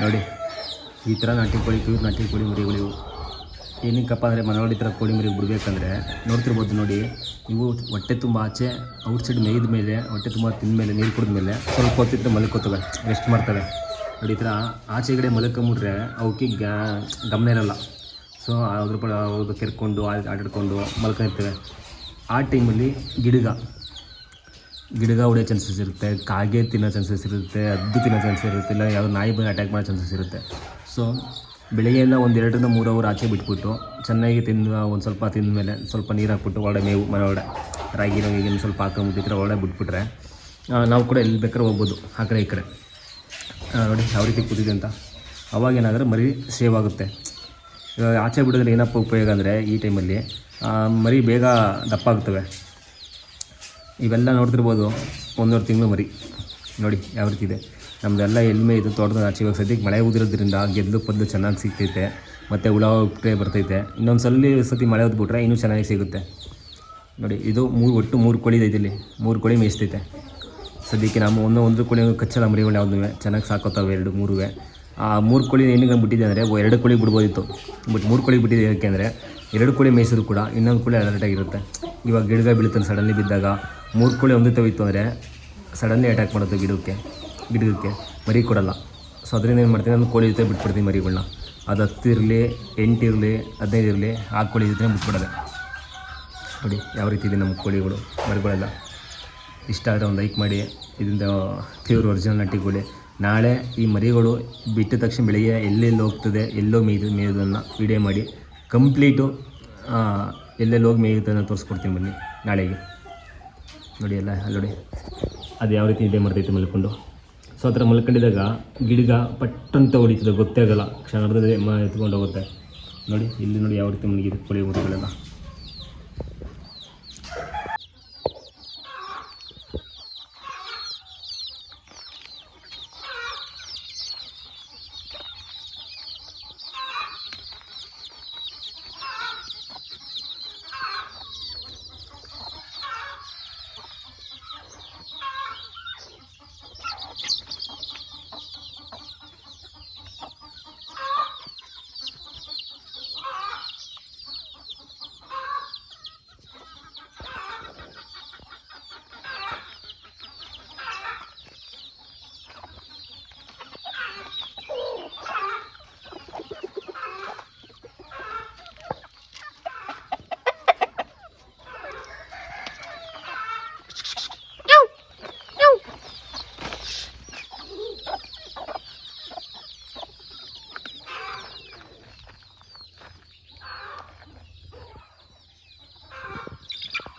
ನೋಡಿ, ಈ ಥರ ನಾಟಿ ಕೋಳಿ ಪ್ಯೂರ್ ನಾಟಿ ಕೋಳಿ ಮರಿಗಳು. ಇವು ಏನಕ್ಕಪ್ಪ ಅಂದರೆ ಈ ಥರ ಕೋಳಿ ಮರಿ ಬಿಡಬೇಕಂದ್ರೆ ನೋಡ್ತಿರ್ಬೋದು ನೋಡಿ ಇವು ಹೊಟ್ಟೆ ತುಂಬ ಆಚೆ ಔಟ್ಸೈಡ್ ಮೇಯ್ದ ಮೇಲೆ, ಹೊಟ್ಟೆ ತುಂಬ ತಿಂದಮೇಲೆ ನೀರು ಕುಡಿದ ಮೇಲೆ ಸ್ವಲ್ಪ ಹೊತ್ತಿದ್ರೆ ಮಲ್ಕೋತವೆ ರೆಸ್ಟ್ ಮಾಡ್ತವೆ. ನೋಡಿ, ಈ ಥರ ಆಚೆಗಡೆ ಮಲ್ಕೊಂಬಿಟ್ರೆ ಅವಕ್ಕೆ ಗ್ಯಾ- ಗಮನ ಇರಲ್ಲ. ಸೊ ಅದ್ರ ಪಡ ಕೆರ್ಕೊಂಡು ಆಟಾಡ್ಕೊಂಡು ಮಲ್ಕೊಂಡಿರ್ತವೆ. ಆ ಟೈಮಲ್ಲಿ ಗಿಡಗ ಗಿಡಗ ಹೊಡೆಯೋ ಚಾನ್ಸಸ್ ಇರುತ್ತೆ, ಕಾಗೆ ತಿನ್ನೋ ಚಾನ್ಸಸ್ ಇರುತ್ತೆ, ಹದ್ದು ತಿನ್ನೋ ಚಾನ್ಸಸ್ ಇರುತ್ತೆ, ಇಲ್ಲ ಯಾವುದೋ ನಾಯಿ ಬಂದು ಅಟ್ಯಾಕ್ ಮಾಡೋ ಚಾನ್ಸಸ್ ಇರುತ್ತೆ. ಸೊ ಬೆಳಗ್ಗೆಯಿಂದ ಒಂದು ಎರಡರಿಂದ ಮೂರು ಅವರ್ ಆಚೆ ಬಿಟ್ಬಿಟ್ಟು, ಚೆನ್ನಾಗಿ ತಿಂದು, ಒಂದು ಸ್ವಲ್ಪ ತಿಂದ ಮೇಲೆ ಸ್ವಲ್ಪ ನೀರು ಹಾಕ್ಬಿಟ್ಟು ಒಳಗಡೆ ಮೇವು, ಮನೆ ಒಳಗಡೆ ರಾಗಿ ಈಗಿನ ಸ್ವಲ್ಪ ಹಾಕೊಂಡ್ಬಿಟ್ಟಿದ್ರೆ ಒಳ್ಳೆ ಬಿಟ್ಬಿಟ್ರೆ ನಾವು ಕೂಡ ಎಲ್ಲಿ ಬೇಕಾದ್ರೆ ಹೋಗ್ಬೋದು ಆ ಕಡೆ ಈ ಕಡೆ. ನೋಡಿ ಯಾವ ರೀತಿ ಕೂತಿದೆ ಅಂತ. ಅವಾಗ ಏನಾದರೆ ಮರಿ ಸೇವ್ ಆಗುತ್ತೆ. ಇವಾಗ ಆಚೆ ಬಿಡೋದ್ರೆ ಏನಪ್ಪ ಉಪಯೋಗ ಅಂದರೆ ಈ ಟೈಮಲ್ಲಿ ಮರಿ ಬೇಗ ದಪ್ಪ ಆಗ್ತವೆ ಇವೆಲ್ಲ ನೋಡ್ತಿರ್ಬೋದು ಒಂದೂವರೆ ತಿಂಗಳು ಮರಿ. ನೋಡಿ ಯಾವ ರೀತಿ ಇದೆ. ನಮ್ಮದೆಲ್ಲ ಎಲ್ಮೆ ಇದು ತೋಟದ ಆಚೆ ಇವಾಗ ಸದ್ಯಕ್ಕೆ ಮಳೆ ಉದಿರೋದ್ರಿಂದ ಗೆದ್ದು ಪದ್ದು ಚೆನ್ನಾಗಿ ಸಿಗ್ತೈತೆ. ಮತ್ತು ಹುಳ ಬರ್ತೈತೆ. ಇನ್ನೊಂದು ಸಲ ಸತಿ ಮಳೆ ಹೊದ್ಬಿಟ್ರೆ ಇನ್ನೂ ಚೆನ್ನಾಗಿ ಸಿಗುತ್ತೆ. ನೋಡಿ, ಇದು ಮೂರು ಒಟ್ಟು ಮೂರು ಕೋಳಿ ಇದೆ ಇಲ್ಲಿ ಮೂರು ಕೋಳಿ ಮೇಯಿಸ್ತೈತೆ. ಸದ್ಯಕ್ಕೆ ನಮ್ಮ ಒಂದು ಒಂದು ಕೋಳಿ ಕಚ್ಚಲ ಮರಿಗಳು ಯಾವುದೂ ಚೆನ್ನಾಗಿ ಸಾಕೋತಾವೆ ಎರಡು ಮೂರುವೆ. ಆ ಮೂರು ಕೋಳಿ ಏನಿಗೆ ಬಿಟ್ಟಿದೆ ಅಂದರೆ ಎರಡು ಕೋಳಿ ಬಿಡ್ಬೋದಿತ್ತು. ಬಟ್ ಮೂರು ಕೋಳಿ ಬಿಟ್ಟಿದೆ ಯಾಕೆಂದರೆ ಎರಡು ಕೋಳಿ ಮೇಯಿಸಿದ್ರು ಕೂಡ ಇನ್ನೊಂದು ಕೋಳಿ ಅಲರ್ಟಾಗಿರುತ್ತೆ ಇವಾಗ ಗಿಡಗ ಬೀಳುತ್ತೆ ಸಡನ್ಲಿ ಬಿದ್ದಾಗ. ಮೂರು ಕೋಳಿ ಒಂದೇ ಹೋಯಿತು ಅಂದರೆ ಸಡನ್ಲಿ ಅಟ್ಯಾಕ್ ಮಾಡೋದು ಗಿಡಕ್ಕೆ ಗಿಡಕ್ಕೆ ಮರಿ ಕೊಡಲ್ಲ. ಸೊ ಅದರಿಂದ ಏನು ಮಾಡ್ತೀನಿ ನಾನು ಕೋಳಿ ಜೊತೆ ಬಿಟ್ಬಿಡ್ತೀನಿ ಮರಿಗಳನ್ನ ಅದು ಹತ್ತಿರಲಿ, ಎಂಟಿರಲಿ, ಹದಿನೈದು ಇರಲಿ, ಆ ಕೋಳಿ ಜೊತೆ ಬಿಟ್ಬಿಡೋದೆ ನೋಡಿ, ಯಾವ ರೀತಿ ಇದೆ ನಮ್ಮ ಕೋಳಿಗಳು, ಮರಿಗಳೆಲ್ಲ. ಇಷ್ಟ ಆದರೆ ಒಂದು ಲೈಕ್ ಮಾಡಿ, ಇದರಿಂದ ಪ್ಯೂರ್ ಒರಿಜಿನಲ್ ನಟಿ ಕೋಳಿ. ನಾಳೆ ಈ ಮರಿಗಳು ಬಿಟ್ಟ ತಕ್ಷಣ ಬೆಳಿಗ್ಗೆ ಎಲ್ಲೆಲ್ಲಿ ಹೋಗ್ತದೆ, ಎಲ್ಲೋ ಮೇಯ್ದು ಮೇಯೋದನ್ನು ವಿಡಿಯೋ ಮಾಡಿ ಕಂಪ್ಲೀಟು ಎಲ್ಲೆಲ್ಲಿ ಹೋಗಿ ಅಂತ ತೋರಿಸ್ಕೊಡ್ತೀನಿ ಬನ್ನಿ ನಾಳೆಗೆ. ನೋಡಿ ಎಲ್ಲ, ನೋಡಿ. ಅದು ಯಾವ ರೀತಿ ಇದೆ ಮಾಡ್ತೈತೆ ಮಲ್ಕೊಂಡು. ಸೊ ಆ ಥರ ಮಲ್ಕೊಂಡಿದ್ದಾಗ ಗಿಡಗ ಪಟ್ಟಂತ ಹೊಡಿತದೆ, ಗೊತ್ತೇ ಆಗಲ್ಲ. ಕ್ಷಣದಲ್ಲಿ ಎತ್ಕೊಂಡು ಹೋಗುತ್ತೆ. ನೋಡಿ, ಇಲ್ಲಿ ನೋಡಿ ಯಾವ ರೀತಿ ಮಲಗಿದೆ ಕೊಳಿ ಮರಿಗಳೆಲ್ಲ